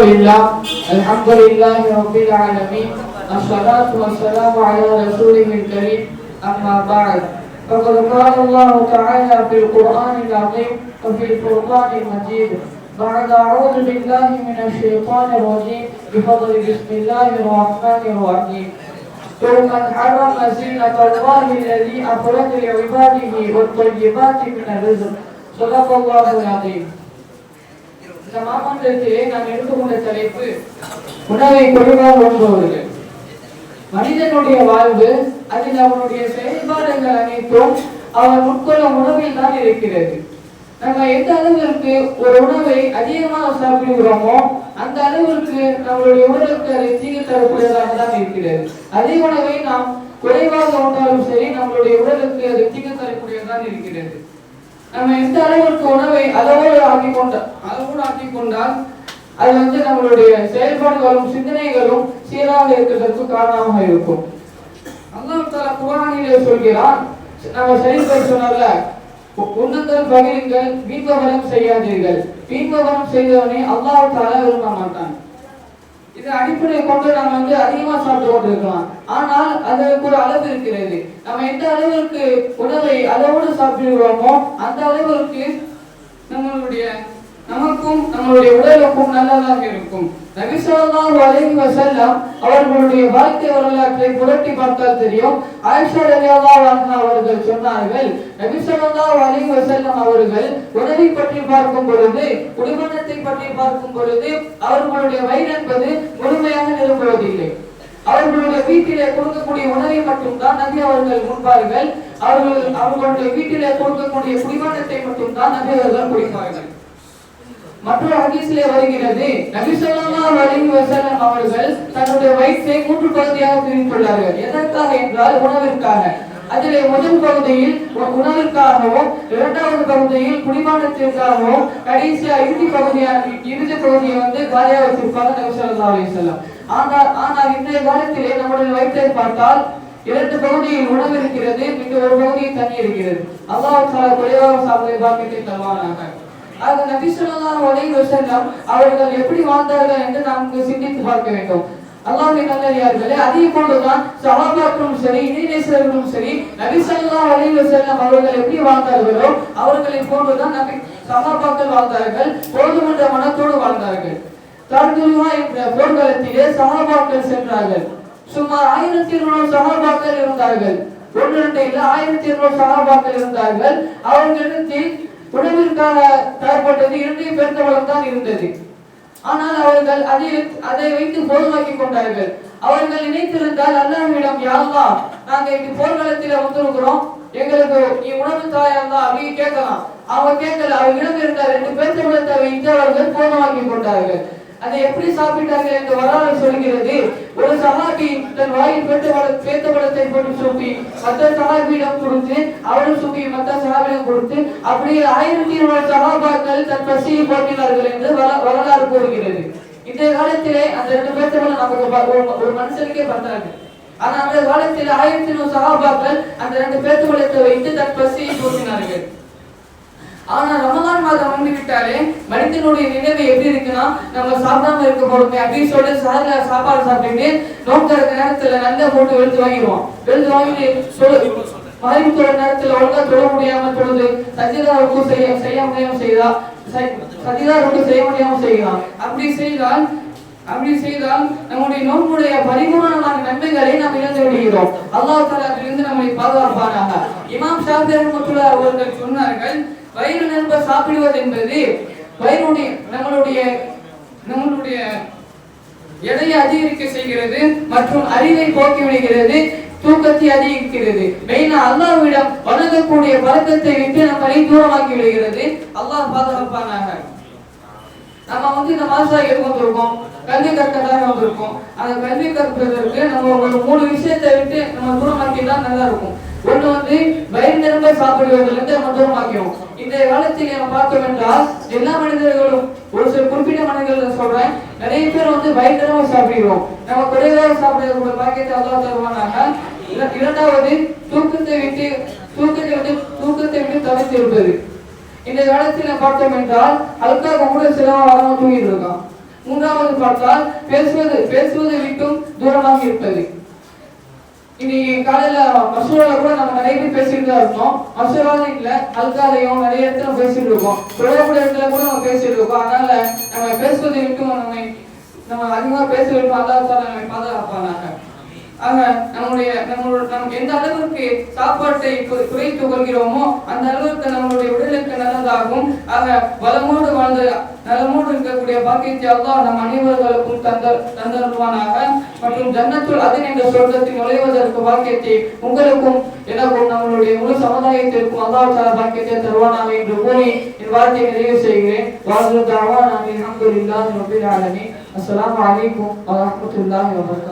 لله الحمد لله رب العالمين الصلاة والسلام على رسوله الكريم أما بعد فقد قال الله تعالى في القرآن العظيم وفي الفرقان المجيد بعد أعوذ بالله من الشيطان الرجيم بفضل بسم الله الرحمن الرحيم. قل من حرم زينة الله الذي أخرج لعباده والطيبات من الرزق. صدق الله العظيم. இந்த மாமன்றத்திலே நாம் எடுத்துக்கொண்ட தலைப்பு உணவை குறைவாக உண்பவர்கள் மனிதனுடைய வாழ்வு அதில் அவனுடைய செயல்பாடுகள் அனைத்தும் அவன் உட்கொள்ளும் உணவில் தான் இருக்கிறது. நம்ம எந்த அளவிற்கு ஒரு உணவை அதிகமாக சாப்பிடுகிறோமோ அந்த அளவிற்கு நம்மளுடைய உடலுக்கு அது தீங்கு தரக்கூடியதாக தான் இருக்கிறது. அதே உணவை நாம் குறைவாக உண்டாலும் சரி நம்மளுடைய உடலுக்கு அது தீங்கு தரக்கூடியதாக இருக்கிறது. நம்ம எந்த அளவிற்கு உணவை அளவோடு ஆக்கி கொண்ட அளவோடு ஆக்கி கொண்டால் அது வந்து நம்மளுடைய செயல்பாடுகளும் சிந்தனைகளும் சீராக இருக்கிறதற்கு காரணமாக இருக்கும். அல்லாஹ் தஆலா குர்ஆனிலே சொல்கிறான் நம்ம சரி சொன்னல உண்ணுங்கள் பகிருங்கள் வீண்பவரம் செய்யாதீர்கள். வீண்பவரம் செய்தவனை அல்லாஹ் தஆலா விரும்ப மாட்டான். இது அடிப்படை கொண்டு நம்ம வந்து அதிகமா சாப்பிட்டு கொண்டிருக்கலாம். ஆனால் அதற்கு ஒரு அளவு இருக்கிறது. நம்ம எந்த அளவிற்கு உணவை அளவோடு சாப்பிடுகிறோமோ அந்த அளவிற்கு நம்மளுடைய நமக்கும் நம்மளுடைய உடலுக்கும் நல்லதாக இருக்கும். நபி ஸல்லல்லாஹு அலைஹி அவர்களுடைய வாழ்க்கை வரலாற்றை புரட்டி பார்த்தால் தெரியும். ஆயிஷா அவர்கள் சொன்னார்கள் நபி ஸல்லல்லாஹு அலைஹி அவர்கள் உணவை பற்றி பார்க்கும் பொழுது குடிமணத்தை பண்ணி பார்க்கும் பொழுது அவர்களுடைய வயிறு என்பது முழுமையாக நிரம்புவதில்லை. அவர்களுடைய வீட்டிலே கொடுக்கக்கூடிய உணவை மட்டும்தான் நபி அவர்கள் முன்பார்கள். அவர்கள் அவர்களுடைய வீட்டிலே கொடுக்கக்கூடிய குடிமணத்தை மட்டும்தான் நபி அவர்கள் குடிப்பார்கள். மற்றொரு ஹதீஸிலே வருகிறது நபி ஸல்லல்லாஹு அலைஹி வஸல்லம் அவர்கள் தன்னுடைய வயிற்றை மூன்று பகுதியாக பிரித்துள்ளார்கள். எதற்காக என்றால் உணவிற்காக. அதிலே முதல் பகுதியில் உ- உணவிற்காகவும் இரண்டாவது பகுதியில் குடிமானத்திற்காகவும் கடைசியா இறுதி பகுதியாக இறுதி பகுதியை வந்து காலியாக வச்சிருப்பாங்க நபி ஆனால் ஆனால் இன்றைய காலத்திலே நம்முடைய வயிற்றை பார்த்தால் இரண்டு பகுதியில் உணவு இருக்கிறது மிக ஒரு பகுதியில் தண்ணி இருக்கிறது. அல்லாஹ் தஆலா குறைவாக சாப்பிட பாக்கியத்தை தருவானாக. ஆக நபி ஸல்லல்லாஹு ஒரே வஸல்லம் அவர்கள் எப்படி வாழ்ந்தார்கள் என்று நாம் சிந்தித்து பார்க்க வேண்டும். அல்லாவுடைய நல்லடியார்களே அதே போன்றுதான் சகாபாக்களும் சரி இணைநேசர்களும் சரி நபிசல்லா ஸல்லல்லாஹு செல்லும் அவர்கள் எப்படி வாழ்ந்தார்களோ அவர்களை போன்றுதான் நபி சகாபாக்கள் வாழ்ந்தார்கள் போதுமன்ற மனத்தோடு வாழ்ந்தார்கள். தர்துலுஹா என்ற போர்க்களத்திலே சகாபாக்கள் சென்றார்கள். சுமார் ஆயிரத்தி இருநூறு சகாபாக்கள் இருந்தார்கள். ஒன்று ரெண்டு இல்ல ஆயிரத்தி இருநூறு சகாபாக்கள் இருந்தார்கள். அவர்களிடத்தில் உணவிற்காக தரப்பட்டது இரண்டு பெருந்தவளம் தான் இருந்தது. ஆனால் அவர்கள் அதை அதை வைத்து போதுமாக்கி கொண்டார்கள். அவர்கள் நினைத்திருந்தால் அல்லாஹ்விடம் யா அல்லாஹ் நாங்க இப்படி போர்க்களத்தில வந்திருக்கிறோம். எங்களுக்கு நீ உணவு தாயா தான் அப்படின்னு கேட்கலாம். அவங்க கேட்கல. அவர்களிடம் இருந்த ரெண்டு பேர்த்தவளத்தை வைத்து அவர்கள் போதுமாக்கி கொண்டார்கள். அதை எப்படி சாப்பிட்டார்கள்? என்று வரலாறு சொல்கிறது. ஒரு சகாபி தன் வாயில் பேத்தவள பேத்தவளத்தை போட்டு சூப்பி மற்ற சகாபியிடம் கொடுத்து அவரும் சூப்பி மற்ற சகாபியிடம் கொடுத்து அப்படியே ஆயிரத்தி இருநூறு சஹாபாக்கள் தன் பசியை போட்டினார்கள் என்று வரலாறு கூறுகிறது. இந்த காலத்திலே அந்த ரெண்டு பேத்தவளை நமக்கு ஒரு- மனுஷனுக்கே பண்றாங்க ஆனா அந்த காலத்தில் ஆயிரத்தி நூறு சகாபாக்கள் அந்த ரெண்டு பேர்த்தவளத்தை வைத்து தன் பசியை போட்டினார்கள் ஆனா ரமதான் மாதம் வந்து விட்டாலே மனிதனுடைய நினைவு எப்படி இருக்குன்னா நம்ம சாப்பிடாம இருக்க போறோமே அப்படின்னு சொல்லிட்டு சாதல சாப்பாடு சாப்பிட்டுட்டு நோக்க நேரத்துல நல்ல போட்டு வெளுத்து வாங்கிடுவோம் வெளுத்து வாங்கிட்டு சொல்லு மறைவு தொழில் நேரத்தில் ஒழுங்கா தொழ முடியாம தொழுது சஜிதா ருக்கு செய்ய செய்ய முடியாம செய்தா சஜிதா ருக்கு செய்ய முடியாம செய்யலாம் அப்படி செய்தால் அப்படி செய்தால் நம்முடைய நோன்புடைய பரிபூர்ணமான நன்மைகளை நாம் இழந்து விடுகிறோம். அல்லாஹ் தாலா நம்மை பாதுகாப்பானாக. இமாம் ஷாஃபி ரஹ்மத்துல்லாஹி அவர்கள் சொன்னார்கள் வயிறு நிரம்ப சாப்பிடுவது என்பது வயிறுடைய நம்மளுடைய நம்மளுடைய எடையை அதிகரிக்க செய்கிறது மற்றும் அறிவை போக்கி விடுகிறது. தூக்கத்தை அதிகரிக்கிறது. மெயினா அல்லாவிடம் வணங்கக்கூடிய பழக்கத்தை விட்டு நம்மளை தூரமாக்கி விடுகிறது. அல்லாஹ் பாதுகாப்பானாக. நம்ம வந்து இந்த மாசா எது வந்திருக்கோம் கல்வி கற்கதாக வந்திருக்கோம். அந்த கல்வி கற்பதற்கு நம்ம ஒரு மூணு விஷயத்தை விட்டு நம்ம தூரமாக்கிட்டா நல்லா இருக்கும் ஒண்ணு வந்து வயிறு நிரம்ப சாப்பிடுவதிலிருந்து நம்ம தூரமாக்கிறோம் இந்த காலத்தில் நம்ம பார்த்தோம் என்றால் எல்லா மனிதர்களும் ஒரு சில குறிப்பிட்ட சொல்றேன். நிறைய பேர் வந்து பயங்கரமா சாப்பிடுவோம் நம்ம குறைவாக சாப்பிடுற பாக்கியத்தை அல்லாஹ் தருவானாங்க இரண்டாவது தூக்கத்தை விட்டு தூக்கத்தை விட்டு தூக்கத்தை விட்டு தவிர்த்து இருப்பது இந்த காலத்தில் பார்த்தோம் என்றால் அதுக்காக கூட சில வராம தூங்கிட்டு இருக்கான். மூன்றாவது பார்த்தால் பேசுவது பேசுவதை விட்டும் தூரமாக இருப்பது. இன்னைக்கு காலையில மசூரால கூட நம்ம நிறைய பேர் பேசிட்டு தான் இருக்கோம் மசூரால இல்ல அல்காலையும் நிறைய இடத்துல பேசிட்டு இருக்கோம். தொழக்கூடிய இடத்துல கூட நம்ம பேசிட்டு இருக்கோம். அதனால நம்ம பேசுவதை விட்டு நம்ம நம்ம அதிகமா பேச வேண்டும் அல்லாஹ் நம்மை பாதுகாப்பானாங்க. ஆக நம்முடைய நம்மளோட நம் எந்த அளவிற்கு சாப்பாட்டை கு- குறைத்து கொள்கிறோமோ அந்த அளவிற்கு நம்மளுடைய உடலுக்கு நல்லதாகும். ஆக வளமோடு வாழ்ந்து நலமோடு இருக்கக்கூடிய பாக்கியத்தை அல்லாஹ் நம் அனைவர்களுக்கும் தந்த தந்தருவானாக மற்றும் ஜன்னத்துள் அதன் என்ற சொர்க்கத்தில் நுழைவதற்கு பாக்கியத்தை உங்களுக்கும் எனக்கும் நம்மளுடைய முழு சமுதாயத்திற்கும் அல்லாஹ் பாக்கியத்தை தருவானாக என்று கூறி என் வார்த்தையை நிறைவு செய்கிறேன். வாழ்ந்து தாவா நான் அல்ஹம்துலில்லாஹி ரப்பில் ஆலமீன். அஸ்ஸலாமு அலைக்கும் வரஹ்மத்துல்லாஹி வபரகாத்துஹு.